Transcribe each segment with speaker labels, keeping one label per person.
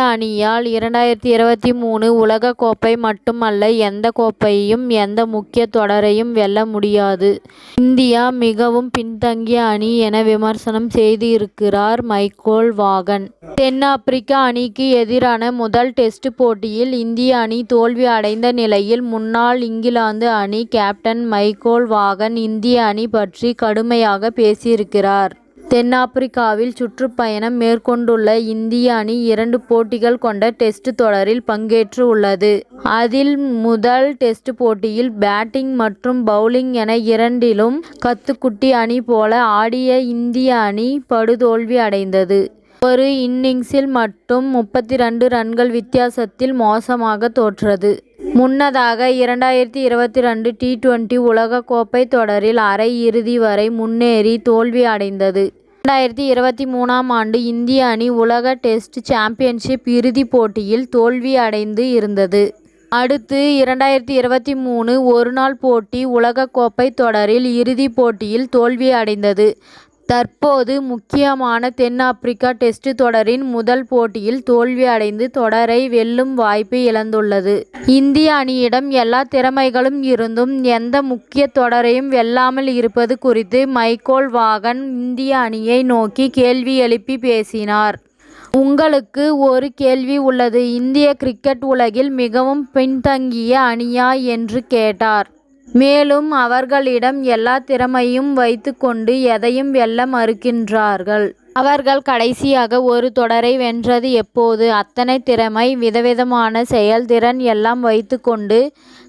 Speaker 1: அணியால் இரண்டாயிரத்தி இருபத்தி மூணு உலகக் கோப்பை மட்டுமல்ல எந்த கோப்பையையும் எந்த முக்கிய தொடரையும் வெல்ல முடியாது. இந்தியா மிகவும் பின்தங்கிய அணி என விமர்சனம் செய்திருக்கிறார் மைக்கோல் வாகன். தென் ஆப்பிரிக்க அணிக்கு எதிரான முதல் டெஸ்ட் போட்டியில் இந்திய அணி தோல்வி அடைந்த நிலையில் முன்னாள் இங்கிலாந்து அணி கேப்டன் மைக்கோல் வாகன் இந்திய அணி பற்றி கடுமையாக பேசியிருக்கிறார். தென்னாப்பிரிக்காவில் சுற்றுப்பயணம் மேற்கொண்டுள்ள இந்திய அணி இரண்டு போட்டிகள் கொண்ட டெஸ்ட் தொடரில் பங்கேற்று உள்ளது. அதில் முதல் டெஸ்ட் போட்டியில் பேட்டிங் மற்றும் பவுலிங் என இரண்டிலும் கத்துக்குட்டி அணி போல ஆடிய இந்திய அணி படுதோல்வி அடைந்தது. ஒரு இன்னிங்ஸில் மட்டும் முப்பத்தி ரெண்டு ரன்கள் வித்தியாசத்தில் மோசமாக தோற்றது. முன்னதாக இரண்டாயிரத்தி இருபத்தி ரெண்டு டி டுவெண்டி உலகக்கோப்பை தொடரில் அரை இறுதி வரை முன்னேறி தோல்வி அடைந்தது. இரண்டாயிரத்தி இருபத்தி மூணாம் ஆண்டு இந்திய அணி உலக டெஸ்ட் சாம்பியன்ஷிப் இறுதிப் போட்டியில் தோல்வி அடைந்து இருந்தது. அடுத்து இரண்டாயிரத்தி இருபத்தி மூணு ஒருநாள் போட்டி உலகக்கோப்பை தொடரில் இறுதிப் போட்டியில் தோல்வி அடைந்தது. தற்போது முக்கியமான தென் ஆப்பிரிக்கா டெஸ்ட் தொடரின் முதல் போட்டியில் தோல்வி அடைந்து தொடரை வெல்லும் வாய்ப்பை இழந்துள்ளது. இந்திய அணியிடம் எல்லா திறமைகளும் இருந்தும் எந்த முக்கிய தொடரையும் வெல்லாமல் இருப்பது குறித்து மைக்கோல் வாகன் இந்திய அணியை நோக்கி கேள்வி எழுப்பி பேசினார். உங்களுக்கு ஒரு கேள்வி உள்ளது இந்திய கிரிக்கெட் உலகில் மிகவும் பின்தங்கிய அணியா என்று கேட்டார். மேலும் அவர்களிடம் எல்லா திறமையும் வைத்துக்கொண்டு எதையும் வெல்ல மறுக்கின்றார்கள். அவர்கள் கடைசியாக ஒரு தொடரை வென்றது எப்போது. அத்தனை திறமை விதவிதமான செயல்திறன் எல்லாம் வைத்துக்கொண்டு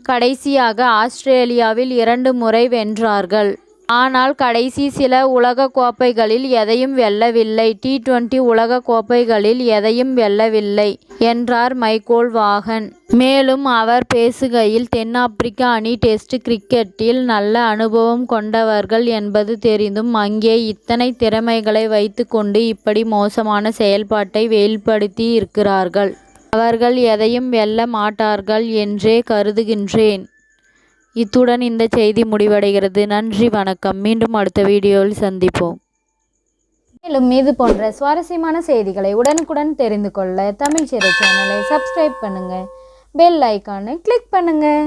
Speaker 1: கடைசியாக ஆஸ்திரேலியாவில் இரண்டு முறை வென்றார்கள். ஆனால் கடைசி சில உலகக் கோப்பைகளில் எதையும் வெல்லவில்லை. டி டுவெண்டி உலகக் கோப்பைகளில் எதையும் வெல்லவில்லை என்றார் மைக்கோல் வாகன். மேலும் அவர் பேசுகையில் தென்னாப்பிரிக்க அணி டெஸ்ட் கிரிக்கெட்டில் நல்ல அனுபவம் கொண்டவர்கள் என்பது தெரிந்தும் அங்கே இத்தனை திறமைகளை வைத்துக்கொண்டு இப்படி மோசமான செயல்பாட்டை வெளிப்படுத்தியிருக்கிறார்கள். அவர்கள் எதையும் வெல்ல மாட்டார்கள் என்றே கருதுகின்றேன். இத்துடன் இந்த செய்தி முடிவடைகிறது. நன்றி வணக்கம். மீண்டும் அடுத்த வீடியோவில் சந்திப்போம்.
Speaker 2: மேலும் இது போன்ற சுவாரஸ்யமான செய்திகளை உடனுக்குடன் தெரிந்து கொள்ள தமிழ் சிறை சேனலை சப்ஸ்கிரைப் பண்ணுங்கள் பெல் ஐக்கானை கிளிக் பண்ணுங்கள்